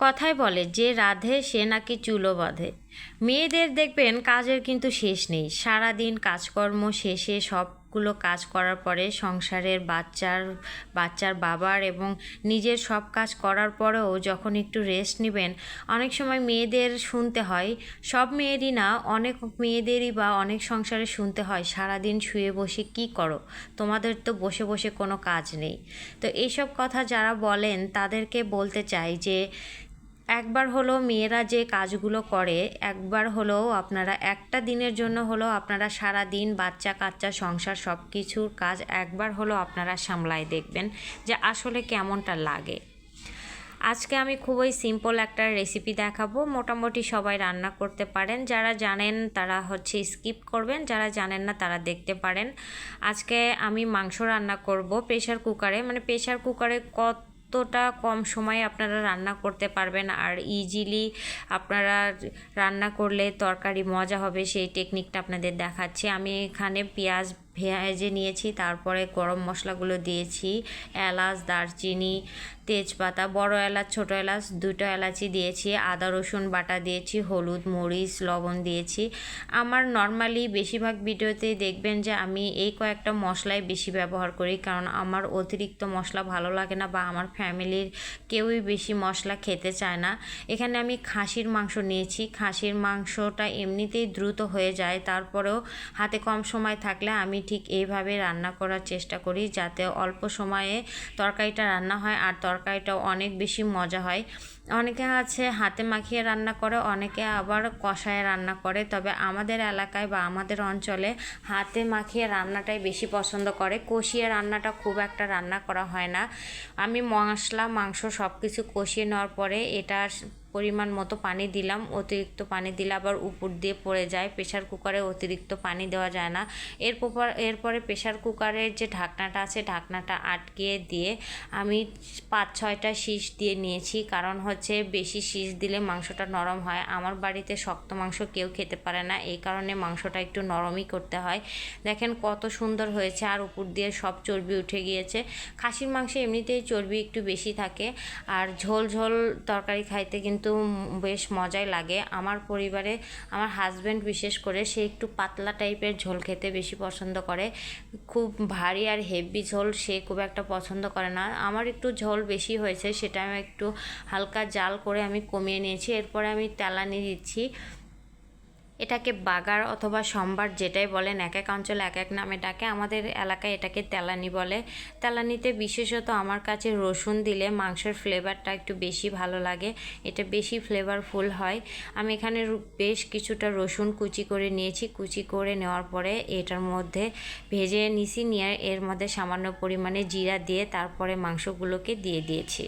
কথায় বলে, যে রাধে, সে নাকি চুলো বাঁধে। মেয়েদের দেখবেন কাজের কিন্তু শেষ নেই। সারা দিন কাজকর্ম শেষে সবগুলো কাজ করার পরে সংসারের বাচ্চার বাচ্চার বাবার এবং নিজের সব কাজ করার পরেও যখন একটু রেস্ট নেবেন, অনেক সময় মেয়েদের শুনতে হয়, সব মেয়েরই না, অনেক মেয়েদেরই বা অনেক সংসারে শুনতে হয়, সারাদিন শুয়ে বসে কি করো? তোমাদের তো বসে বসে কোনো কাজ নেই। তো এইসব কথা যারা বলেন, তাদেরকে বলতে চাই যে একবার হলো মেয়েরা যে কাজগুলো করে, একবার হলো আপনারা একটা দিনের জন্য হলেও আপনারা সারা দিন বাচ্চা, কাচ্চা, সংসার সব কিছুর কাজ একবার হলেও আপনারা সামলায় দেখবেন যে আসলে কেমনটা লাগে। আজকে আমি খুবই সিম্পল একটা রেসিপি দেখাবো। মোটামুটি সবাই রান্না করতে পারেন। যারা জানেন তারা হচ্ছে স্কিপ করবেন। যারা জানেন না তারা দেখতে পারেন। আজকে আমি মাংস রান্না করব প্রেশার কুকারে। মানে প্রেশার কুকারে কত কতটা কম সময়ে আপনারা রান্না করতে পারবেন আর ইজিলি আপনারা রান্না করলে তরকারি মজা হবে সেই টেকনিকটা আপনাদের দেখাচ্ছি। আমি এখানে পেঁয়াজ ভেজে নিয়েছি, তারপরে গরম মশলাগুলো দিয়েছি, এলাচ, দারচিনি, তেজপাতা, বড় এলাচ, ছোটো এলাচ, দুটো এলাচি দিয়েছি, আদা, রসুন বাটা দিয়েছি, হলুদ, মরিচ, লবণ দিয়েছি। আমার নর্মালি বেশিরভাগ ভিডিওতেই দেখবেন যে আমি এই কয়েকটা মশলাই বেশি ব্যবহার করি, কারণ আমার অতিরিক্ত মশলা ভালো লাগে না বা আমার ফ্যামিলির কেউই বেশি মশলা খেতে চায় না। এখানে আমি খাসির মাংস নিয়েছি, খাসির মাংসটা এমনিতেই দ্রুত হয়ে যায়, তারপরেও হাতে কম সময় থাকলে আমি ঠিক এইভাবে রান্না করার চেষ্টা করি যাতে অল্প সময়ে তরকারিটা রান্না হয় আর তরকারিটাও অনেক বেশি মজা হয়। অনেকে আছে হাতে মাখিয়ে রান্না করে, অনেকে আবার কষায় রান্না করে। তবে আমাদের এলাকায় বা আমাদের অঞ্চলে হাতে মাখিয়ে রান্নাটাই বেশি পছন্দ করে। কষিয়ে রান্নাটা খুব একটা রান্না করা হয় না। আমি মশলা, মাংস সব কিছু কষিয়ে নেওয়ার পরে এটা পরিমাণ মতো পানি দিলাম, অতিরিক্ত পানি দিলে আবার উপর দিয়ে পড়ে যায় প্রেশার কুকারে অতিরিক্ত পানি দেওয়া যায় না। এরপর, এরপরে প্রেশার কুকারের যে ঢাকনাটা আছে, ঢাকনাটা আটকিয়ে দিয়ে আমি পাঁচ ছয়টা শীষ দিয়ে নিয়েছি, কারণ হচ্ছে বেশি শীষ দিলে মাংসটা নরম হয়। আমার বাড়িতে শক্ত মাংস কেউ খেতে পারে না, এই কারণে মাংসটা একটু নরমই করতে হয়। দেখেন কত সুন্দর হয়েছে, আর উপর দিয়ে সব চর্বি উঠে গিয়েছে। খাসির মাংসে এমনিতেই চর্বি একটু বেশি থাকে, আর ঝোল ঝোল তরকারি খাইতে কিন্তু কিন্তু বেশ মজাই লাগে। আমার পরিবারে আমার হাজব্যান্ড বিশেষ করে সে একটু পাতলা টাইপের ঝোল খেতে বেশি পছন্দ করে। খুব ভারী আর হেভি ঝোল সে খুব একটা পছন্দ করে না। আমার একটু ঝোল বেশি হয়েছে, সেটা আমি একটু হালকা জাল করে আমি কমিয়ে নিয়েছি। এরপরে আমি তেলানি দিচ্ছি। এটাকে বাগার অথবা সম্বার যেটাই বলেন, এক এক অঞ্চলে এক এক নামে ডাকে। আমাদের এলাকায় এটাকে তেলানি বলে। তেলানিতে বিশেষত আমার কাছে রসুন দিলে মাংসের ফ্লেভারটা একটু বেশি ভালো লাগে। এটা বেশি ফ্লেভারফুল হয়। আমি এখানে বেশ কিছুটা রসুন কুচি করে নিয়েছি। কুচি করে নেওয়ার পরে এটার মধ্যে ভেজে নিছি, নিয়ে এর মধ্যে সামান্য পরিমাণে জিরা দিয়ে তারপরে মাংসগুলোকে দিয়ে দিয়েছি।